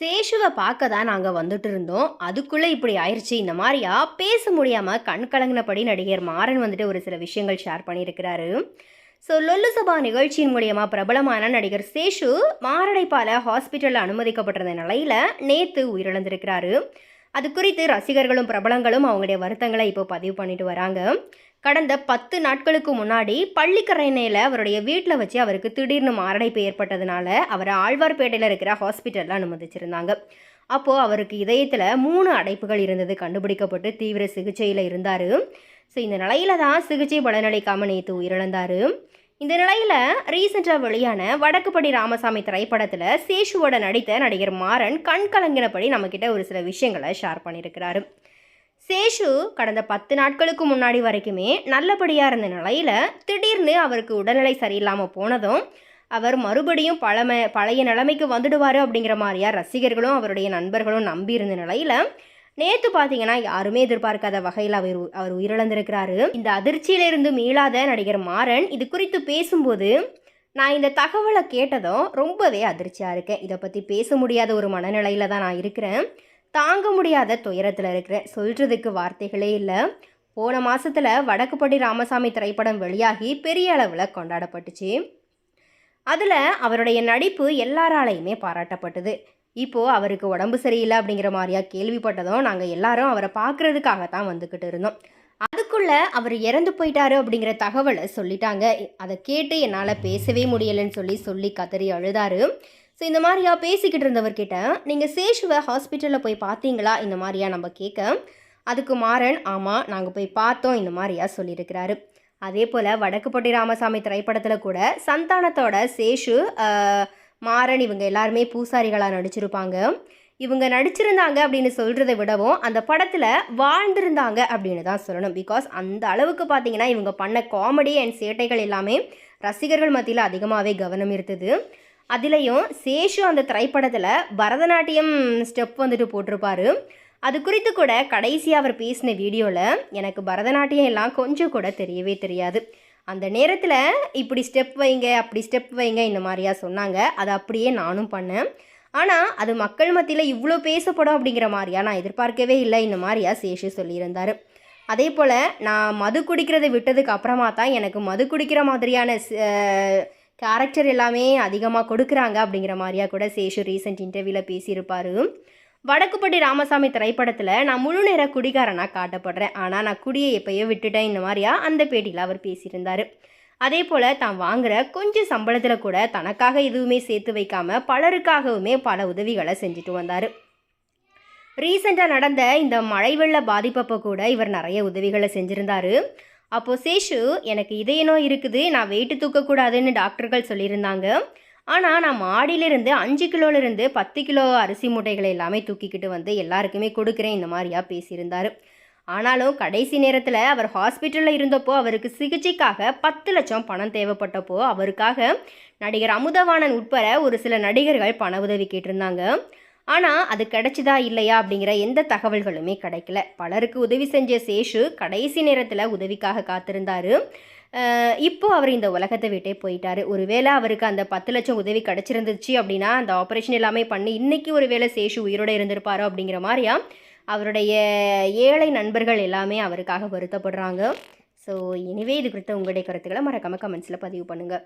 சேஷுவை பார்க்க தான் நாங்கள் வந்துட்டு இருந்தோம். அதுக்குள்ளே இப்படி ஆயிடுச்சு இந்த மாதிரியா? பேச முடியாமல் கண் கலங்கினபடி நடிகர் மாறன் வந்துட்டு ஒரு சில விஷயங்கள் ஷேர் பண்ணியிருக்கிறாரு. ஸோ லொல்லு சபா நிகழ்ச்சியின் மூலியமா பிரபலமான நடிகர் சேஷு மாரடைப்பால் ஹாஸ்பிட்டலில் அனுமதிக்கப்பட்டிருந்த நிலையில் நேற்று உயிரிழந்திருக்கிறாரு. அது குறித்து ரசிகர்களும் பிரபலங்களும் அவங்களுடைய வருத்தங்களை இப்போ பதிவு பண்ணிட்டு வராங்க. கடந்த பத்து நாட்களுக்கு முன்னாடி பள்ளிக்கரணையில் அவருடைய வீட்டில் வச்சு அவருக்கு திடீர்னு மாரடைப்பு ஏற்பட்டதுனால அவரை ஆழ்வார்பேட்டையில் இருக்கிற ஹாஸ்பிட்டலில் அனுமதிச்சிருந்தாங்க. அப்போது அவருக்கு இதயத்தில் மூணு அடைப்புகள் இருந்தது. கண்டுபிடிக்கப்பட்டு தீவிர சிகிச்சையில் இருந்தார். ஸோ இந்த நிலையில தான் சிகிச்சை பலனளிக்காமல் நேற்று உயிரிழந்தார். இந்த நிலையில் ரீசெண்டாக வெளியான வடக்குப்படி ராமசாமி திரைப்படத்தில் சேஷுவோட நடித்த நடிகர் மாறன் கண் கலங்கினபடி நம்மக்கிட்ட ஒரு சில விஷயங்களை ஷேர் பண்ணியிருக்கிறாரு. சேஷு கடந்த பத்து நாட்களுக்கு முன்னாடி வரைக்குமே நல்லபடியாக இருந்த நிலையில் திடீர்னு அவருக்கு உடல்நிலை சரியில்லாமல் போனதும் அவர் மறுபடியும் பழமை பழைய நிலைமைக்கு வந்துடுவார் அப்படிங்கிற மாதிரியா ரசிகர்களும் அவருடைய நண்பர்களும் நம்பி இருந்த நிலையில் நேற்று பார்த்தீங்கன்னா யாருமே எதிர்பார்க்காத வகையில் அவர் உ- அவர் உயிரிழந்திருக்கிறாரு. இந்த அதிர்ச்சியிலிருந்து மீளாத நடிகர் மாறன் இது குறித்து பேசும்போது நான் இந்த தகவலை கேட்டதும் ரொம்பவே அதிர்ச்சியாக இருக்கேன். இதை பற்றி பேச முடியாத ஒரு மனநிலையில் தான் நான் இருக்கிறேன். தாங்க முடியாத துயரத்தில் இருக்கிறேன். சொல்கிறதுக்கு வார்த்தைகளே இல்லை. போன மாதத்தில் வடக்குப்பட்டி ராமசாமி திரைப்படம் வெளியாகி பெரிய அளவில் கொண்டாடப்பட்டுச்சு. அதில் அவருடைய நடிப்பு எல்லாராலையுமே பாராட்டப்பட்டது. இப்போது அவருக்கு உடம்பு சரியில்லை அப்படிங்கிற மாதிரியா கேள்விப்பட்டதும் நாங்கள் எல்லாரும் அவரை பார்க்குறதுக்காகத்தான் வந்துக்கிட்டு இருந்தோம். அதுக்குள்ளே அவர் இறந்து போயிட்டாரு அப்படிங்கிற தகவலை சொல்லிட்டாங்க. அதை கேட்டு என்னால் பேசவே முடியலைன்னு சொல்லி சொல்லி கதறி அழுதாரு. ஸோ இந்த மாதிரியா பேசிக்கிட்டு இருந்தவர்கிட்ட நீங்கள் சேஷுவை ஹாஸ்பிட்டலில் போய் பார்த்தீங்களா? இந்த மாதிரியா நம்ம கேட்க அதுக்கு மாறன் ஆமாம் நாங்கள் போய் பார்த்தோம் இந்த மாதிரியா சொல்லியிருக்கிறாரு. அதே போல் வடக்குப்பட்டி ராமசாமி திரைப்படத்தில் கூட சந்தானத்தோட சேஷு மாறன் இவங்க எல்லாருமே பூசாரிகளாக நடிச்சிருப்பாங்க. இவங்க நடிச்சிருந்தாங்க அப்படின்னு சொல்கிறத விடவும் அந்த படத்தில் வாழ்ந்திருந்தாங்க அப்படின்னு தான் சொல்லணும். பிகாஸ் அந்த அளவுக்கு பார்த்தீங்கன்னா இவங்க பண்ண காமெடி அண்ட் சேட்டைகள் எல்லாமே ரசிகர்கள் மத்தியில் அதிகமாகவே கவனம் இருந்தது அதுலேயும் சேஷு அந்த திரைப்படத்தில் பரதநாட்டியம் ஸ்டெப் வந்துட்டு போட்டிருப்பாரு. அது குறித்து கூட கடைசியாக அவர் பேசின வீடியோவில் எனக்கு பரதநாட்டியம் எல்லாம் கொஞ்சம் கூட தெரியவே தெரியாது. அந்த நேரத்தில் இப்படி ஸ்டெப் வைங்க அப்படி ஸ்டெப் வைங்க இந்த மாதிரியா சொன்னாங்க. அதை அப்படியே நானும் பண்ணேன். ஆனால் அது மக்கள் மத்தியில் இவ்வளோ பேசப்படும் அப்படிங்கிற மாதிரியா நான் எதிர்பார்க்கவே இல்லை இந்த மாதிரியா சேஷு சொல்லியிருந்தார். அதே போல் நான் மது குடிக்கிறதை விட்டதுக்கு அப்புறமா தான் எனக்கு மது குடிக்கிற மாதிரியான கேரக்டர் எல்லாமே அதிகமாக கொடுக்குறாங்க அப்படிங்கிற மாதிரியா கூட சேஷு ரீசெண்ட் இன்டர்வியூவில் பேசியிருப்பாரு. வடக்குப்பட்டி ராமசாமி திரைப்படத்தில் நான் முழு நேர குடிகாரனாக காட்டப்படுறேன். ஆனால் நான் குடியை எப்பயோ விட்டுட்டேன். இந்த மாதிரியா? அந்த பேட்டியில் அவர் பேசியிருந்தார். அதே போல் தான் வாங்குற கொஞ்சம் சம்பளத்தில் கூட தனக்காக எதுவுமே சேர்த்து வைக்காமல் பலருக்காகவுமே பல உதவிகளை செஞ்சுட்டு வந்தார். ரீசெண்டாக நடந்த இந்த மழை வெள்ள பாதிப்பப்போ கூட இவர் நிறைய உதவிகளை செஞ்சுருந்தார். அப்போது சேஷு எனக்கு இதய நோய் இருக்குது. நான் வெயிட்டு தூக்கக்கூடாதுன்னு டாக்டர்கள் சொல்லியிருந்தாங்க. ஆனால் நான் மாடியிலிருந்து அஞ்சு கிலோலேருந்து பத்து கிலோ அரிசி மூட்டைகளை எல்லாமே தூக்கிக்கிட்டு வந்து எல்லாருக்குமே கொடுக்குறேன் இந்த மாதிரியா பேசியிருந்தார். ஆனாலும் கடைசி நேரத்தில் அவர் ஹாஸ்பிட்டலில் இருந்தப்போ அவருக்கு சிகிச்சைக்காக பத்து லட்சம் பணம் தேவைப்பட்டப்போ அவருக்காக நடிகர் அமுதவாணன் உட்பட ஒரு சில நடிகர்கள் பண உதவி கேட்டிருந்தாங்க. ஆனால் அது கிடைச்சதா இல்லையா அப்படிங்கிற எந்த தகவல்களுமே கிடைக்கல. பலருக்கு உதவி செஞ்ச சேஷு கடைசி நேரத்தில் உதவிக்காக காத்திருந்தாரு. இப்போ அவர் இந்த உலகத்தை விட்டே போயிட்டார். ஒருவேளை அவருக்கு அந்த பத்து லட்சம் உதவி கிடச்சிருந்துச்சு அப்படின்னா அந்த ஆப்ரேஷன் எல்லாமே பண்ணி இன்றைக்கி ஒரு வேளை சேஷு உயிரோட இருந்திருப்பாரோ அப்படிங்கிற மாதிரியா அவருடைய ஏழை நண்பர்கள் எல்லாமே அவருக்காக வருத்தப்படுறாங்க. ஸோ எனிவே இது குறித்த உங்களுடைய கருத்துக்களை மறக்காமல் கமெண்ட்ஸில் பதிவு பண்ணுங்கள்